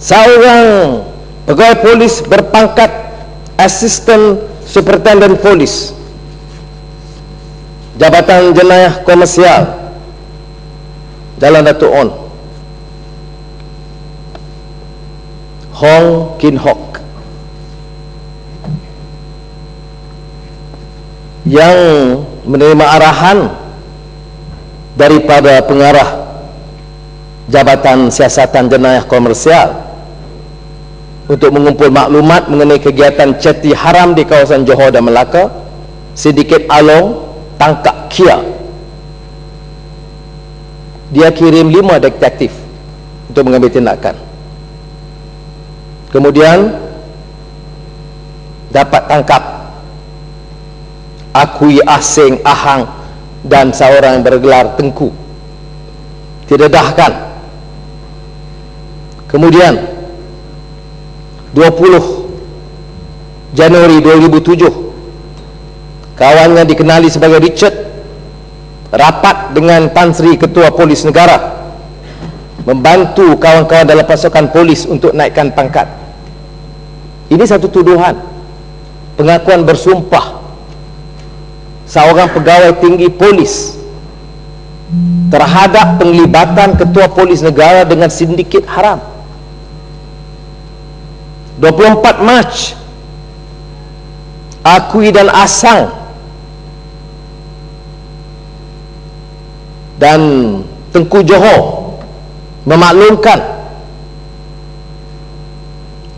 seorang pegawai polis berpangkat Assistant Superintendent Polis. Jabatan Jenayah Komersial. Jalan Datuk On. Hong Kin Hock. Yang menerima arahan daripada pengarah Jabatan Siasatan Jenayah Komersial untuk mengumpul maklumat mengenai kegiatan ceti haram di kawasan Johor dan Melaka sedikit along tangkap Kia. Dia kirim lima detektif untuk mengambil tindakan. Kemudian dapat tangkap Akui Asing Ahang dan seorang yang bergelar Tengku. Tidak dahkan. Kemudian 20 Januari 2007 kawannya dikenali sebagai Richard rapat dengan Tan Sri Ketua Polis Negara membantu kawan-kawan dalam pasukan polis untuk naikkan pangkat. Ini satu tuduhan. Pengakuan bersumpah. Seorang pegawai tinggi polis terhadap penglibatan ketua polis negara dengan sindiket haram 24 Mac Akui dan Asang dan Tengku Johor memaklumkan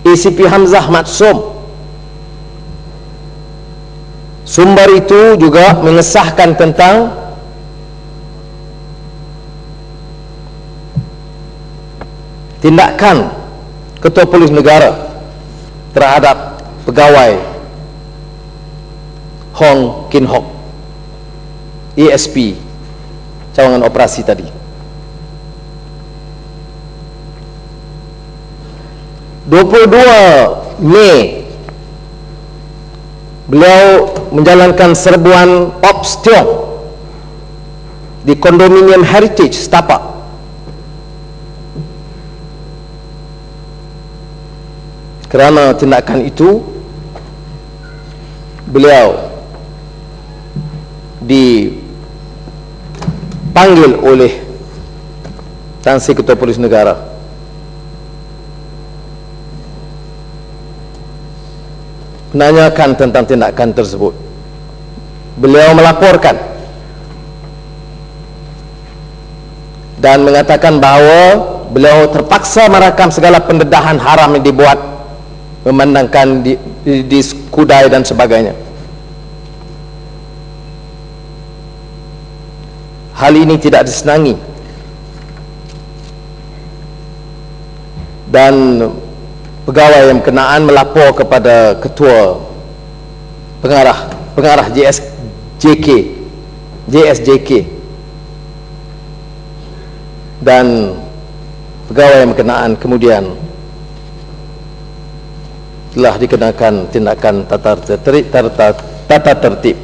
ACP Hamzah Matsum. Sumber itu juga mengesahkan tentang tindakan Ketua Polis Negara terhadap pegawai Hong Kin Hock ESP cawangan operasi tadi. 22 Mei beliau menjalankan serbuan Ops Tiong di kondominium Heritage Setapak kerana tindakan itu beliau dipanggil oleh Tan Ketua Polis Negara. Menanyakan tentang tindakan tersebut. Beliau melaporkan dan mengatakan bahawa beliau terpaksa merakam segala pendedahan haram yang dibuat memandangkan di, di, di kudai dan sebagainya. Hal ini tidak disenangi. Dan pegawai yang berkenaan melapor kepada ketua pengarah pengarah JSJK JSJK dan pegawai yang berkenaan kemudian telah dikenakan tindakan tata tertib tata, tata tertib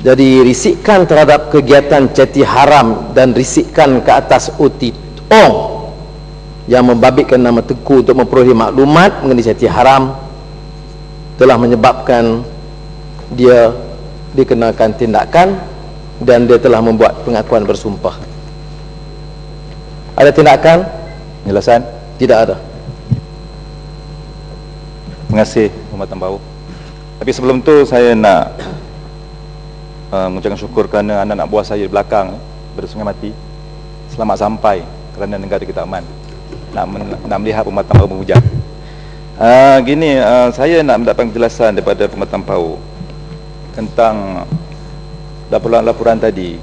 jadi risikan terhadap kegiatan ceti haram dan risikan ke atas OTT Ong yang membabitkan nama Teku untuk memperoleh maklumat mengenai syati haram telah menyebabkan dia dikenakan tindakan dan dia telah membuat pengakuan bersumpah ada tindakan? Penjelasan? tidak ada. Kasih Muhammad Tambau. Tapi sebelum tu saya nak uh, mengucapkan syukur kerana anak-anak buah saya di belakang bersungai mati. Selamat sampai kerana negara kita aman. Nak, nak melihat pematang pau berhujang uh, gini uh, saya nak mendapatkan penjelasan daripada pematang pau tentang laporan-laporan tadi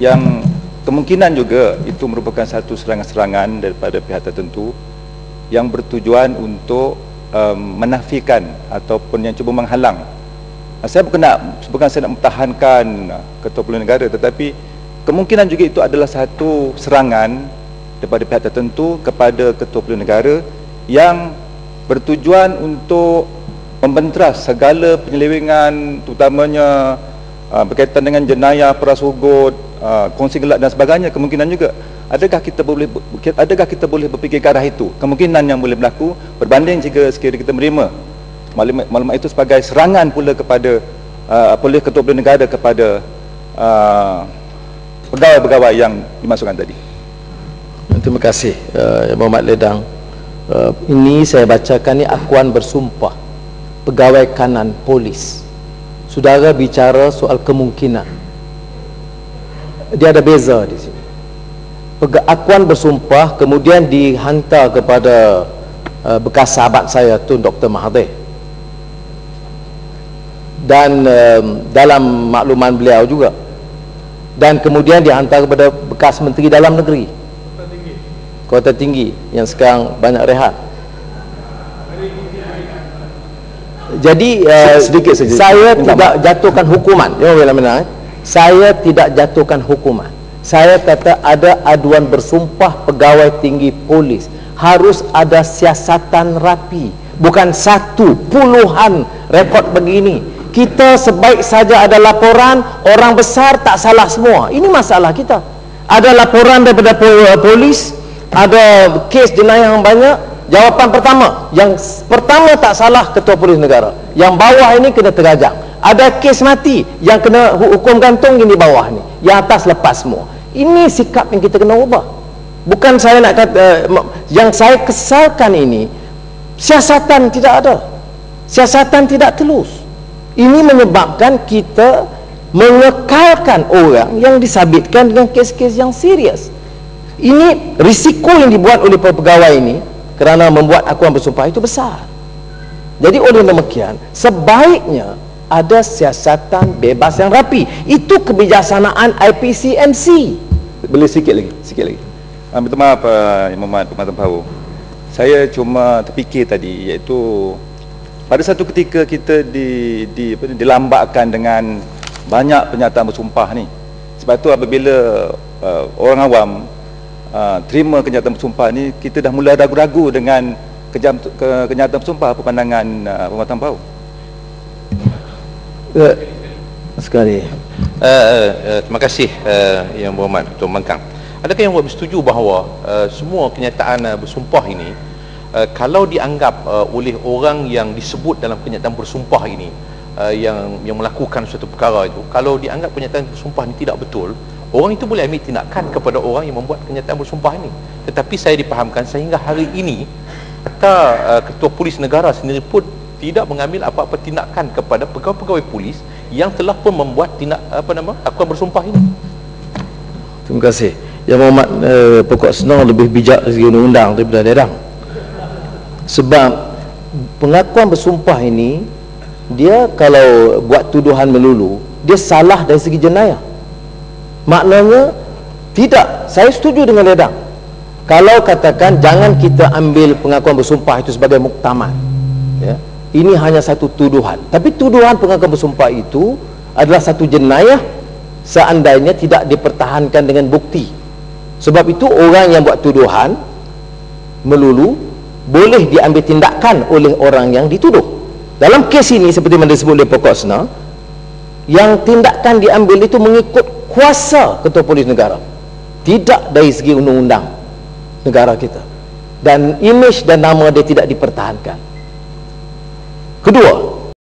yang kemungkinan juga itu merupakan satu serangan-serangan daripada pihak tertentu yang bertujuan untuk um, menafikan ataupun yang cuba menghalang. Saya bukan nak bukan saya nak mempertahankan ketua pilihan negara tetapi kemungkinan juga itu adalah satu serangan daripada pihak tertentu kepada ketua pilihan negara yang bertujuan untuk membentras segala penyelewengan terutamanya uh, berkaitan dengan jenayah peras ugut uh, kongsi gelap dan sebagainya kemungkinan juga. Adakah kita boleh adakah kita boleh berfikir ke arah itu? Kemungkinan yang boleh berlaku berbanding jika sekiranya kita menerima maklumat, maklumat itu sebagai serangan pula kepada uh, oleh ketua pilihan negara kepada uh, pegawai-pegawai yang dimasukkan tadi. Terima kasih uh, Muhammad Ledang. Uh, ini saya bacakan ni akuan bersumpah. Pegawai kanan polis. Saudara bicara soal kemungkinan dia ada beza di sini. Akuan bersumpah kemudian dihantar kepada uh, bekas sahabat saya tu Dr. Mahathir. Dan um, dalam makluman beliau juga. Dan kemudian dihantar kepada bekas menteri dalam negeri. Kota tinggi, kota tinggi yang sekarang banyak rehat. Jadi uh, sedikit saja saya tidak jatuhkan hukuman. Ya eh? Saya tidak jatuhkan hukuman. Saya kata ada aduan bersumpah pegawai tinggi polis. Harus ada siasatan rapi. Bukan satu puluhan rekod begini. Kita sebaik saja ada laporan orang besar tak salah semua. Ini masalah kita. Ada laporan daripada polis ada kes jenayah yang banyak. Jawapan pertama yang pertama tak salah ketua polis negara. Yang bawah ini kena terajang ada kes mati yang kena hukum gantung ini bawah ni yang atas lepas semua. Ini sikap yang kita kena ubah. Bukan saya nak kata uh, yang saya kesalkan ini siasatan tidak ada. Siasatan tidak telus. Ini menyebabkan kita mengekalkan orang yang disabitkan dengan kes-kes yang serius. Ini risiko yang dibuat oleh pegawai ini kerana membuat akuan bersumpah itu besar. Jadi oleh demikian sebaiknya ada siasatan bebas yang rapi. Itu kebijaksanaan IPCMC boleh sikit lagi sikit lagi. Uh, minta maaf uh, Imam Mat Pematan Pau saya cuma terfikir tadi iaitu pada satu ketika kita di, di apa, dilambakkan dengan banyak penyataan bersumpah ni. Sebab tu apabila uh, orang awam uh, terima kenyataan bersumpah ni kita dah mula ragu-ragu dengan kejam, ke, kenyataan bersumpah apa pandangan uh, Pematan Pau uh, sekali. uh, uh, uh, terima kasih uh, yang berhormat Tuan Mangkang adakah yang bersetuju bahawa uh, semua kenyataan uh, bersumpah ini uh, kalau dianggap uh, oleh orang yang disebut dalam kenyataan bersumpah ini uh, yang yang melakukan suatu perkara itu kalau dianggap kenyataan bersumpah ini tidak betul orang itu boleh ambil tindakan kepada orang yang membuat kenyataan bersumpah ini. Tetapi saya dipahamkan sehingga hari ini kata uh, ketua polis negara sendiri pun tidak mengambil apa-apa tindakan kepada pegawai-pegawai polis yang telah pun membuat tindak apa nama akuan bersumpah ini. Terima kasih. Yang Muhammad eh, pokok senang lebih bijak dari segi undang-undang daripada daerah. Sebab pengakuan bersumpah ini dia kalau buat tuduhan melulu dia salah dari segi jenayah. Maknanya tidak. Saya setuju dengan Ledang. Kalau katakan jangan kita ambil pengakuan bersumpah itu sebagai muktamad. Ya ini hanya satu tuduhan. Tapi tuduhan pengakuan bersumpah itu adalah satu jenayah seandainya tidak dipertahankan dengan bukti. Sebab itu orang yang buat tuduhan melulu boleh diambil tindakan oleh orang yang dituduh. Dalam kes ini seperti yang disebut oleh pokok sena yang tindakan diambil itu mengikut kuasa ketua polis negara. Tidak dari segi undang-undang negara kita. Dan image dan nama dia tidak dipertahankan Kedua,